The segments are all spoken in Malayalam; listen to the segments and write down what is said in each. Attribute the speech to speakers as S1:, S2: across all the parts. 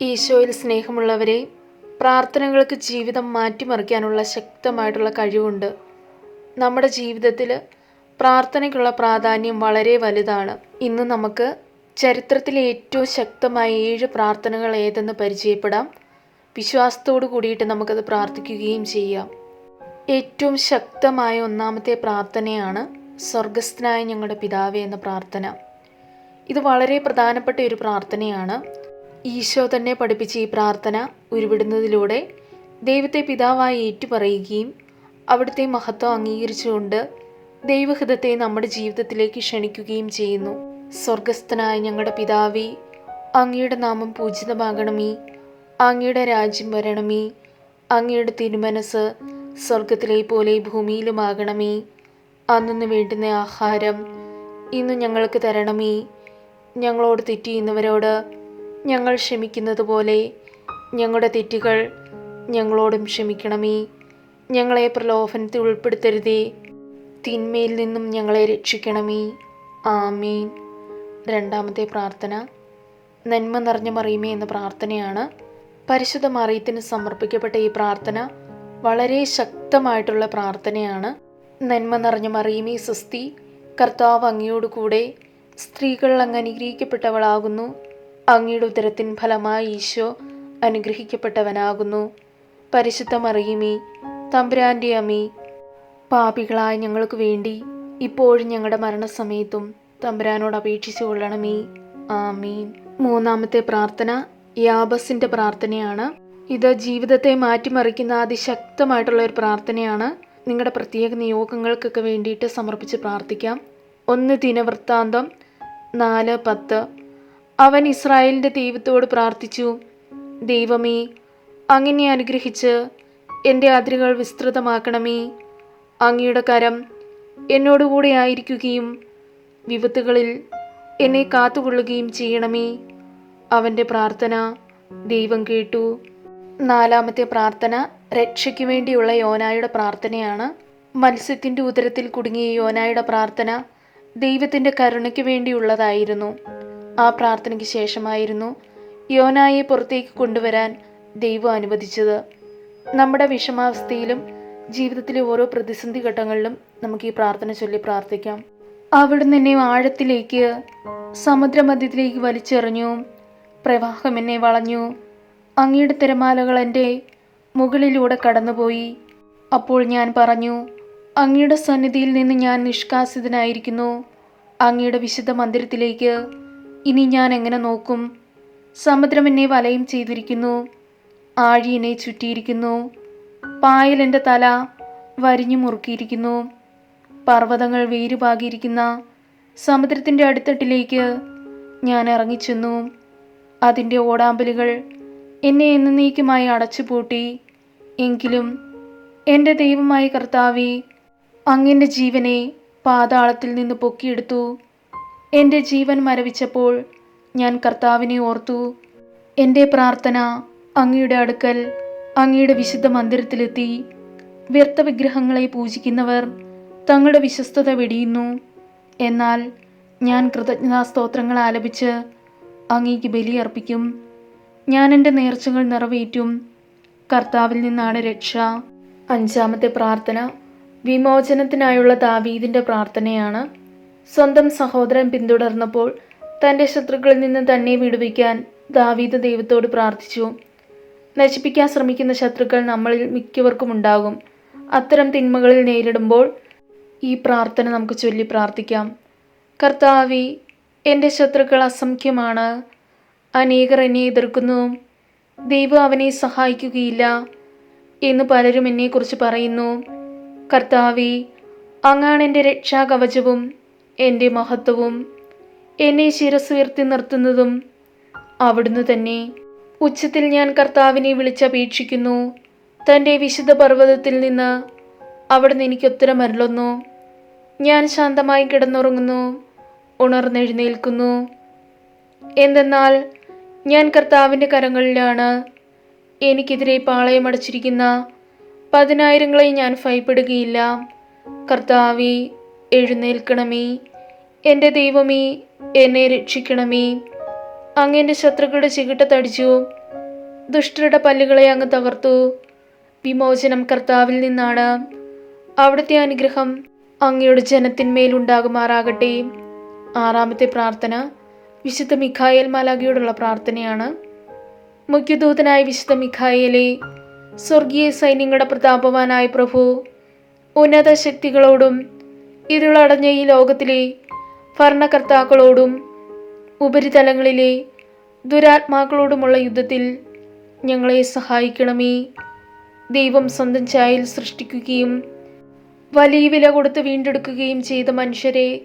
S1: ഈശോയിൽ സ്നേഹമുള്ളവരെ പ്രാർത്ഥനകൾക്ക് ജീവിതം മാറ്റിമറിക്കാനുള്ള ശക്തമായിട്ടുള്ള കഴിവുണ്ട്. നമ്മുടെ ജീവിതത്തിൽ പ്രാർത്ഥനയ്ക്കുള്ള പ്രാധാന്യം വളരെ വലുതാണ്. ഇന്ന് നമുക്ക് ചരിത്രത്തിലെ ഏറ്റവും ശക്തമായ ഏഴ് പ്രാർത്ഥനകൾ ഏതെന്ന് പരിചയപ്പെടാം. വിശ്വാസത്തോടു കൂടിയിട്ട് നമുക്കത് പ്രാർത്ഥിക്കുകയും ചെയ്യാം. ഏറ്റവും ശക്തമായ ഒന്നാമത്തെ പ്രാർത്ഥനയാണ് സ്വർഗസ്ഥനായ ഞങ്ങളുടെ പിതാവേ എന്ന പ്രാർത്ഥന. ഇത് വളരെ പ്രധാനപ്പെട്ട ഒരു പ്രാർത്ഥനയാണ്. ഈശോ തന്നെ പഠിപ്പിച്ച ഈ പ്രാർത്ഥന ഉരുവിടുന്നതിലൂടെ ദൈവത്തെ പിതാവായി ഏറ്റുപറയുകയും അവിടുത്തെ മഹത്വം അംഗീകരിച്ചുകൊണ്ട് ദൈവഹിതത്തെ നമ്മുടെ ജീവിതത്തിലേക്ക് ക്ഷണിക്കുകയും ചെയ്യുന്നു. സ്വർഗസ്ഥനായ ഞങ്ങളുടെ പിതാവി അങ്ങയുടെ നാമം പൂജിതമാകണമേ. അങ്ങയുടെ രാജ്യം വരണമേ. അങ്ങയുടെ തിരുമനസ് സ്വർഗത്തിലെ പോലെ ഭൂമിയിലുമാകണമേ. അന്നു വേണ്ടുന്ന ആഹാരം ഇന്ന് ഞങ്ങൾക്ക് തരണമേ. ഞങ്ങളോട് തെറ്റിയുന്നവരോട് ഞങ്ങൾ ക്ഷമിക്കുന്നത് പോലെ ഞങ്ങളുടെ തെറ്റുകൾ ഞങ്ങളോടും ക്ഷമിക്കണമേ. ഞങ്ങളെ പ്രലോഭനത്തിൽ ഉൾപ്പെടുത്തരുതേ. തിന്മയിൽ നിന്നും ഞങ്ങളെ രക്ഷിക്കണമേ. ആമീൻ. രണ്ടാമത്തെ പ്രാർത്ഥന. നന്മ നിറഞ്ഞ മറിയുമേ എന്ന പ്രാർത്ഥനയാണ്. പരിശുദ്ധ മറിയത്തിന് സമർപ്പിക്കപ്പെട്ട ഈ പ്രാർത്ഥന വളരെ ശക്തമായിട്ടുള്ള പ്രാർത്ഥനയാണ്. നന്മ നിറഞ്ഞ മറിയുമേ സുസ്തി കർത്താവ് അങ്ങയോട് സ്ത്രീകൾ അങ്ങ് അനുഗ്രഹിക്കപ്പെട്ടവളാകുന്നു. അങ്ങയുടെ ഉദരത്തിൻ ഫലമായി ഈശോ അനുഗ്രഹിക്കപ്പെട്ടവനാകുന്നു. പരിശുദ്ധ മറിയുമേ തമ്പുരാന്റെ അമ്മേ പാപികളായ ഞങ്ങൾക്ക് വേണ്ടി ഇപ്പോഴും ഞങ്ങളുടെ മരണസമയത്തും തമ്പുരാനോട് അപേക്ഷിച്ചു കൊള്ളണമേ. ആമീൻ. മൂന്നാമത്തെ പ്രാർത്ഥന യാബസിന്റെ പ്രാർത്ഥനയാണ്. ഇത് ജീവിതത്തെ മാറ്റിമറിക്കുന്ന അതിശക്തമായിട്ടുള്ള ഒരു പ്രാർത്ഥനയാണ്. നിങ്ങളുടെ പ്രത്യേക നിയോഗങ്ങൾക്കൊക്കെ വേണ്ടിയിട്ട് സമർപ്പിച്ച് പ്രാർത്ഥിക്കാം. ഒന്ന് ദിനവൃത്താന്തം നാല് പത്ത് അവൻ ഇസ്രായേലിന്റെ ദൈവത്തോട് പ്രാർത്ഥിച്ചു ദൈവമേ അങ്ങനെ അനുഗ്രഹിച്ച് എന്റെ അതിരുകൾ വിസ്തൃതമാക്കണമേ. അങ്ങയുടെ കരം എന്നോടുകൂടെ ആയിരിക്കുകയും വിപത്തുകളിൽ എന്നെ കാത്തുകൊള്ളുകയും ചെയ്യണമേ. അവന്റെ പ്രാർത്ഥന ദൈവം കേട്ടു. നാലാമത്തെ പ്രാർത്ഥന രക്ഷയ്ക്ക് വേണ്ടിയുള്ള യോനായുടെ പ്രാർത്ഥനയാണ്. മത്സ്യത്തിന്റെ ഉദരത്തിൽ കുടുങ്ങിയ യോനായുടെ പ്രാർത്ഥന ദൈവത്തിന്റെ കരുണയ്ക്ക് വേണ്ടിയുള്ളതായിരുന്നു. ആ പ്രാർത്ഥനയ്ക്ക് ശേഷമായിരുന്നു യോനായെ പുറത്തേക്ക് കൊണ്ടുവരാൻ ദൈവം അനുവദിച്ചത്. നമ്മുടെ വിഷമാവസ്ഥയിലും ജീവിതത്തിലെ ഓരോ പ്രതിസന്ധി ഘട്ടങ്ങളിലും നമുക്ക് ഈ പ്രാർത്ഥന ചൊല്ലി പ്രാർത്ഥിക്കാം. അവിടുന്ന് എന്നെ ആഴത്തിലേക്ക് സമുദ്രമധ്യത്തിലേക്ക് വലിച്ചെറിഞ്ഞു. പ്രവാഹം എന്നെ വളഞ്ഞു. അങ്ങയുടെ തിരമാലകൾ എന്റെ മുകളിലൂടെ കടന്നുപോയി. അപ്പോൾ ഞാൻ പറഞ്ഞു അങ്ങയുടെ സന്നിധിയിൽ നിന്ന് ഞാൻ നിഷ്കാസിതനായിരിക്കുന്നു. അങ്ങയുടെ വിശുദ്ധ മന്ദിരത്തിലേക്ക് ഇനി ഞാൻ എങ്ങനെ നോക്കും? സമുദ്രം എന്നെ വലയം ചെയ്തിരിക്കുന്നു. ആഴി എന്നെ ചുറ്റിയിരിക്കുന്നു. പായൽ എന്റെ തല വരിഞ്ഞു മുറുക്കിയിരിക്കുന്നു. പർവതങ്ങൾ വേരുപാകിയിരിക്കുന്ന സമുദ്രത്തിന്റെ അടുത്തട്ടിലേക്ക് ഞാൻ ഇറങ്ങിച്ചെന്നു. അതിന്റെ ഓടാമ്പലുകൾ എന്നെ എന്നേക്കുമായി അടച്ചുപൂട്ടി. എങ്കിലും എന്റെ ദൈവമായ കർത്താവെ അങ്ങന്റെ ജീവനെ പാതാളത്തിൽ നിന്ന് പൊക്കിയെടുത്തു. എന്റെ ജീവൻ മരവിച്ചപ്പോൾ ഞാൻ കർത്താവിനെ ഓർത്തു. എന്റെ പ്രാർത്ഥന അങ്ങയുടെ അടുക്കൽ അങ്ങയുടെ വിശുദ്ധ മന്ദിരത്തിലെത്തി. വ്യർത്ഥ വിഗ്രഹങ്ങളെ പൂജിക്കുന്നവർ തങ്ങളുടെ വിശ്വസ്തത വെടിയുന്നു. എന്നാൽ ഞാൻ കൃതജ്ഞതാ സ്തോത്രങ്ങൾ ആലപിച്ച് അങ്ങേക്ക് ബലിയർപ്പിക്കും ഞാൻ എന്റെ നേർച്ചകൾ നിറവേറ്റും. കർത്താവിൽ നിന്നാണ് രക്ഷ. അഞ്ചാമത്തെ പ്രാർത്ഥന വിമോചനത്തിനായുള്ള ദാവീദിന്റെ പ്രാർത്ഥനയാണ്. സ്വന്തം സഹോദരൻ പിന്തുടർന്നപ്പോൾ തന്റെ ശത്രുക്കളിൽ നിന്ന് തന്നെ വിടുവിക്കാൻ ദാവീദ് ദൈവത്തോട് പ്രാർത്ഥിച്ചു. നശിപ്പിക്കാൻ ശ്രമിക്കുന്ന ശത്രുക്കൾ നമ്മളിൽ മിക്കവർക്കും ഉണ്ടാകും. അത്തരം തിന്മകളിൽ നേരിടുമ്പോൾ ഈ പ്രാർത്ഥന നമുക്ക് ചൊല്ലി പ്രാർത്ഥിക്കാം. കർത്താവി എന്റെ ശത്രുക്കൾ അസംഖ്യമാണ്. അനേകർ എന്നെ എതിർക്കുന്നു. ദൈവം അവനെ സഹായിക്കുകയില്ല എന്ന് പലരും എന്നെക്കുറിച്ച് പറയുന്നു. കർത്താവി അങ്ങാണ് എന്റെ രക്ഷാകവചവും. എന്റെ മഹത്വവും എന്നെ ശിരസുയർത്തി നിർത്തുന്നതും അവിടുന്ന് തന്നെ. ഉച്ചത്തിൽ ഞാൻ കർത്താവിനെ വിളിച്ചപേക്ഷിക്കുന്നു തന്റെ വിശുദ്ധ പർവതത്തിൽ നിന്ന് അവിടുന്ന് എനിക്ക് ഉത്തരമരുളുന്നു ഞാൻ ശാന്തമായി കിടന്നുറങ്ങുന്നു. ഉണർന്നെഴുന്നേൽക്കുന്നു എന്തെന്നാൽ ഞാൻ കർത്താവിന്റെ കരങ്ങളിലാണ്. എനിക്കെതിരെ പാളയമടച്ചിരിക്കുന്ന പതിനായിരങ്ങളെ ഞാൻ ഭയപ്പെടുകയില്ല. കർത്താവെ എഴുന്നേൽക്കണമേ. എന്റെ ദൈവമേ എന്നെ രക്ഷിക്കണമേ. അങ്ങ് എന്റെ ശത്രുക്കളുടെ ചികിട്ട തടിച്ചു. ദുഷ്ടരുടെ പല്ലുകളെ അങ്ങ് തകർത്തു. വിമോചനം കർത്താവിൽ നിന്നാണ്. അവിടുത്തെ അനുഗ്രഹം അങ്ങയുടെ ജനത്തിന്മേലുണ്ടാകുമാറാകട്ടെ ആറാമത്തെ പ്രാർത്ഥന വിശുദ്ധ മിഖായേൽ മാലാഖയോടുള്ള പ്രാർത്ഥനയാണ്. മുഖ്യദൂതനായ വിശുദ്ധ മിഖായേലെ സ്വർഗീയ സൈന്യങ്ങളുടെ പ്രതാപവാനായ പ്രഭു ഉന്നത ശക്തികളോടും ഇരുളടഞ്ഞ ഈ ലോകത്തിലെ ഭരണകർത്താക്കളോടും ഉപരിതലങ്ങളിലെ ദുരാത്മാക്കളോടുമുള്ള യുദ്ധത്തിൽ ഞങ്ങളെ സഹായിക്കണമേ. ദൈവം സ്വന്തം ചായൽ സൃഷ്ടിക്കുകയും വലിയ വില കൊടുത്ത് വീണ്ടെടുക്കുകയും ചെയ്ത മനുഷ്യരെ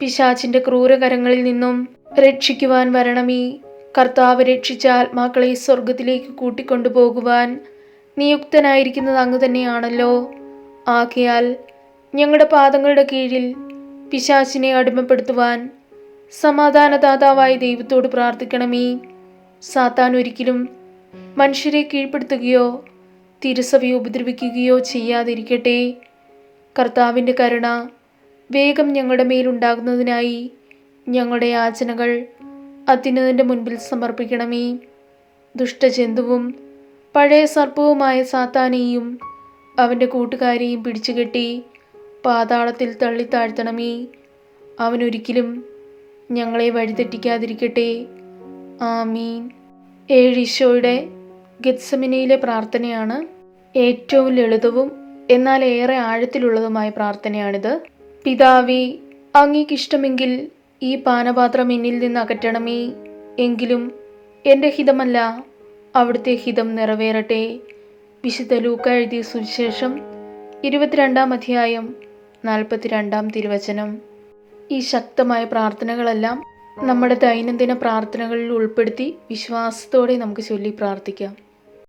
S1: പിശാചിന്റെ ക്രൂരകരങ്ങളിൽ നിന്നും രക്ഷിക്കുവാൻ വരണമേ. കർത്താവ് രക്ഷിച്ച ആത്മാക്കളെ സ്വർഗത്തിലേക്ക് കൂട്ടിക്കൊണ്ടുപോകുവാൻ നിയുക്തനായിരിക്കുന്നത് അങ്ങ് തന്നെയാണല്ലോ. ആകയാൽ ഞങ്ങളുടെ പാദങ്ങളുടെ കീഴിൽ പിശാചിനെ അടിമപ്പെടുത്തുവാൻ സമാധാനദാതാവായ ദൈവത്തോട് പ്രാർത്ഥിക്കണമേ. സാത്താൻ ഒരിക്കലും മനുഷ്യരെ കീഴ്പ്പെടുത്തുകയോ തിരുസഭയെ ഉപദ്രവിക്കുകയോ ചെയ്യാതിരിക്കട്ടെ. കർത്താവിന്റെ കരുണ വേഗം ഞങ്ങളുടെ മേലുണ്ടാകുന്നതിനായി ഞങ്ങളുടെ യാചനകൾ അത്യുന്നതിന്റെ മുൻപിൽ സമർപ്പിക്കണമേ. ദുഷ്ടജന്തുവും പഴയ സർപ്പവുമായ സാത്താനെയും അവന്റെ കൂട്ടുകാരെയും പിടിച്ചുകെട്ടി പാതാളത്തിൽ തള്ളി താഴ്ത്തണമേ. അവനൊരിക്കലും ഞങ്ങളെ വഴിതെറ്റിക്കാതിരിക്കട്ടെ. ആമീൻ. ഏഴ് ഈശോയുടെ ഗത്സമിനയിലെ പ്രാർത്ഥനയാണ് ഏറ്റവും ലളിതവും എന്നാൽ ഏറെ ആഴത്തിലുള്ളതുമായ പ്രാർത്ഥനയാണിത്. പിതാവേ അങ്ങേക്കിഷ്ടമെങ്കിൽ ഈ പാനപാത്രം എന്നിൽ നിന്ന് അകറ്റണമേ. എങ്കിലും എന്റെ ഹിതമല്ല അവിടുത്തെ ഹിതം നിറവേറട്ടെ. വിശുദ്ധ ലൂക്ക എഴുതിയ സുവിശേഷം ഇരുപത്തിരണ്ടാം അധ്യായം നാൽപ്പത്തിരണ്ടാം തിരുവചനം. ഈ ശക്തമായ പ്രാർത്ഥനകളെല്ലാം നമ്മുടെ ദൈനംദിന പ്രാർത്ഥനകളിൽ ഉൾപ്പെടുത്തി വിശ്വാസത്തോടെ നമുക്ക് ചൊല്ലി പ്രാർത്ഥിക്കാം.